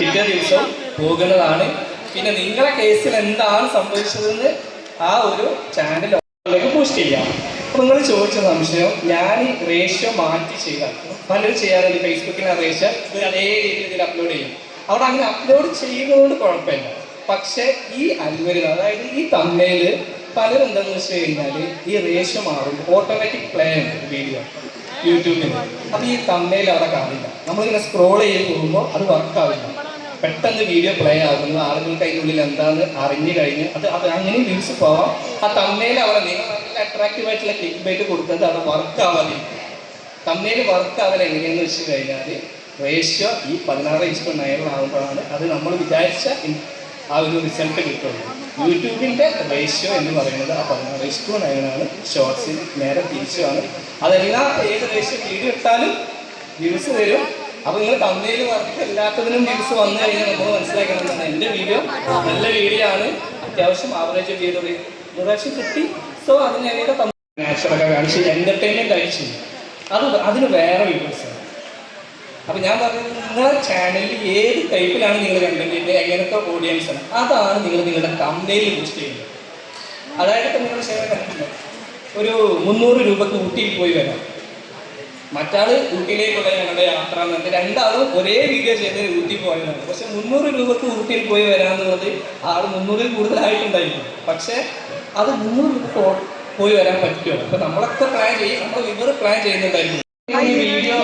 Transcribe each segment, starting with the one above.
പിറ്റേ ദിവസം പോകുന്നതാണ് പിന്നെ നിങ്ങളെ കേസിൽ എന്താണ് സംഭവിച്ചതെന്ന് ആ ഒരു ചാനലിലേക്ക് പോസ്റ്റ് ചെയ്യാം. നിങ്ങൾ ചോദിച്ച സംശയം ഞാൻ ഈ റേഷ്യോ മാറ്റി ചെയ്താൽ പലരും ചെയ്യാറുണ്ട്. ഫേസ്ബുക്കിൽ ആ റേഷ്യോ അതേ രീതിയിൽ അപ്ലോഡ് ചെയ്യും. അവിടെ അങ്ങനെ അപ്ലോഡ് ചെയ്യുന്നതുകൊണ്ട് കുഴപ്പമില്ല. പക്ഷേ ഈ അൽവരിത അതായത് ഈ തമ്മയിൽ പലരും എന്താണെന്ന് വെച്ച് കഴിഞ്ഞാൽ ഈ റേഷ്യോ മാറും. ഓട്ടോമാറ്റിക് പ്ലേ ഉണ്ട് വീഡിയോ യൂട്യൂബിൽ അപ്പോൾ ഈ തമ്മയിൽ അവിടെ കാണില്ല നമ്മളിങ്ങനെ സ്ക്രോൾ ചെയ്ത് പോകുമ്പോൾ അത് വർക്ക് ആവില്ല. പെട്ടെന്ന് വീഡിയോ പ്ലേ ആകുന്നു ആളുകൾക്ക് അതിന്റെ ഉള്ളിൽ എന്താന്ന് അറിഞ്ഞു കഴിഞ്ഞ് അത് അത് അങ്ങനെ വ്യൂസ് പോവാം. ആ തമ്മയിൽ അവിടെ നിങ്ങൾ നല്ല അട്രാക്റ്റീവ് ആയിട്ടുള്ള ക്ലിക്ക് ബൈറ്റ് കൊടുക്കുന്നത് അത് വർക്ക് ആവാതെ തമ്മയിൽ വർക്ക് ആവൽ എങ്ങനെയാന്ന് വെച്ച് കഴിഞ്ഞാൽ റേഷ്യോ ഈ പതിനാറ് ഇഷ്ടം നയറിലാകുമ്പോഴാണ് അത് നമ്മൾ വിചാരിച്ച ആ ഒരു റിസൾട്ട് കിട്ടുള്ളൂ യൂട്യൂബിന്റെ റേഷ്യോ എന്ന് പറയുന്നത് ആ പതിനാറ് റേഷ്യോ നയനാണ് ഷോർട്സിൽ നേരെ തിരിച്ചുമാണ് അതെല്ലാം ഏത് റേഷ്യോ വീഡിയോ ഇട്ടാലും വ്യൂസ് വരും. അപ്പൊ നിങ്ങൾ തമ്മിൽ വർക്ക് എല്ലാത്തതിനും വ്യൂസ് വന്നു കഴിഞ്ഞാൽ നമ്മൾ മനസ്സിലാക്കണം എന്റെ വീഡിയോ നല്ല വീഡിയോ ആണ്. അത്യാവശ്യം ആവറേജ് വീഡിയോ പ്രാവശ്യം കിട്ടി. സോ അത് ഞങ്ങളുടെ കാണിച്ച് എന്റർടൈൻമെന്റ് ആയി അത് അതിന് വേറെ വീഡിയോസ് അപ്പൊ ഞാൻ പറഞ്ഞത് നിങ്ങളുടെ ചാനലിൽ ഏത് ടൈപ്പിലാണ് നിങ്ങൾ കണ്ടന്റ് എങ്ങനത്തെ ഓഡിയൻസ് ആണ്? അതാണ് നിങ്ങൾ നിങ്ങളുടെ കമ്പനിയിൽ ബൂസ്റ്റ് ചെയ്യുന്നത്. അതായത് ഇപ്പം നിങ്ങൾ ഷെയർ ഒരു മുന്നൂറ് രൂപക്ക് ഊട്ടിയിൽ പോയി വരാം. മറ്റാൾ ഊട്ടിയിലേക്കുള്ള ഞങ്ങളുടെ യാത്ര എന്നത് രണ്ടാളും ഒരേ വീഡിയോ ചെയ്ത് ഊട്ടി പോയതാണ്. പക്ഷെ മുന്നൂറ് രൂപക്ക് ഊട്ടിയിൽ പോയി വരാമെന്നുള്ളത് ആൾ മുന്നൂറിൽ കൂടുതലായിട്ടുണ്ടായിരുന്നു. പക്ഷേ അത് മുന്നൂറ് രൂപ പോയി വരാൻ പറ്റുമോ അപ്പൊ നമ്മളൊക്കെ പ്ലാൻ ചെയ്യും. നമ്മൾ ഇവർ പ്ലാൻ ചെയ്യുന്നുണ്ടായിരിക്കും ഈ വീഡിയോ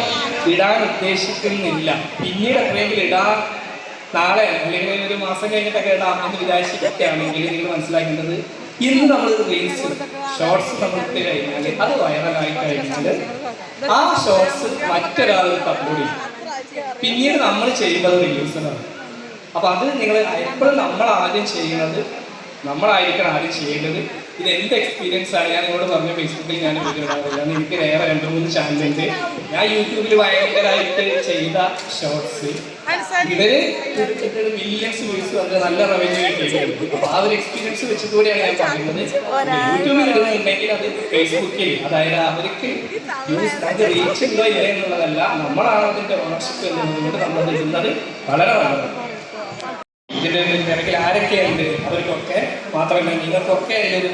ഇടാൻ ഉദ്ദേശിക്കുന്നില്ല. പിന്നീട് എപ്പോഴെങ്കിലും ഇടാ നാളെ അല്ലെങ്കിൽ ഒരു മാസം കഴിഞ്ഞിട്ടൊക്കെ ഇടാം എന്ന് വിചാരിച്ചിട്ടൊക്കെയാണെങ്കിൽ നിങ്ങൾ മനസ്സിലാക്കേണ്ടത് ഇന്ന് നമ്മൾ റീൽസ് ഷോർട്സ് നമ്മൾ ഇട്ട് കഴിഞ്ഞാൽ അത് വൈറലായി കഴിഞ്ഞാൽ ആ ഷോർട്സ് മറ്റൊരാൾ അപ്ലോഡ് ചെയ്യും. പിന്നീട് നമ്മൾ ചെയ്യുന്നത് റീൽസിനാണ് അപ്പൊ അത് നിങ്ങൾ എപ്പോഴും നമ്മൾ ആദ്യം ചെയ്യുന്നത് നമ്മളായിരിക്കണം ആദ്യം ചെയ്യേണ്ടത്. ഇത് എന്ത് എക്സ്പീരിയൻസ് ആണ്? ഞാൻ നിങ്ങളോട് പറഞ്ഞ ഫേസ്ബുക്കിൽ ഞാൻ ഇടാറില്ല. എനിക്ക് വേറെ രണ്ട് മൂന്ന് ചാനലുണ്ട് ഞാൻ യൂട്യൂബിൽ ഭയങ്കരമായിട്ട് ചെയ്ത ഷോർട്സ് ഇവർ മില്യൺസ് വ്യൂസ് വന്ന് നല്ല റവന്യൂ കിട്ടിയിട്ടുണ്ട്. അപ്പൊ ആ ഒരു എക്സ്പീരിയൻസ് വെച്ചിട്ടുകൂടിയാണ് ഞാൻ പറയുന്നത്. യൂട്യൂബിൽ ഇടുന്നുണ്ടെങ്കിൽ അത് ഫേസ്ബുക്കിൽ അതായത് അവർക്ക് യൂസ് അത് റീച്ച് ഉണ്ടോ ഇല്ല എന്നുള്ളതല്ല. നമ്മളാണ് അതിന്റെ ഓണർഷിപ്പ് എന്നുള്ളത് നമ്മൾ ഇരുന്നത് ഇടുന്നത്. വളരെ നല്ലതാണ്. ഇതിന്റെ തിരക്കിൽ ആരൊക്കെയുണ്ട്? അവർക്കൊക്കെ മാത്രമല്ല നിങ്ങൾക്കൊക്കെ അതിലൊരു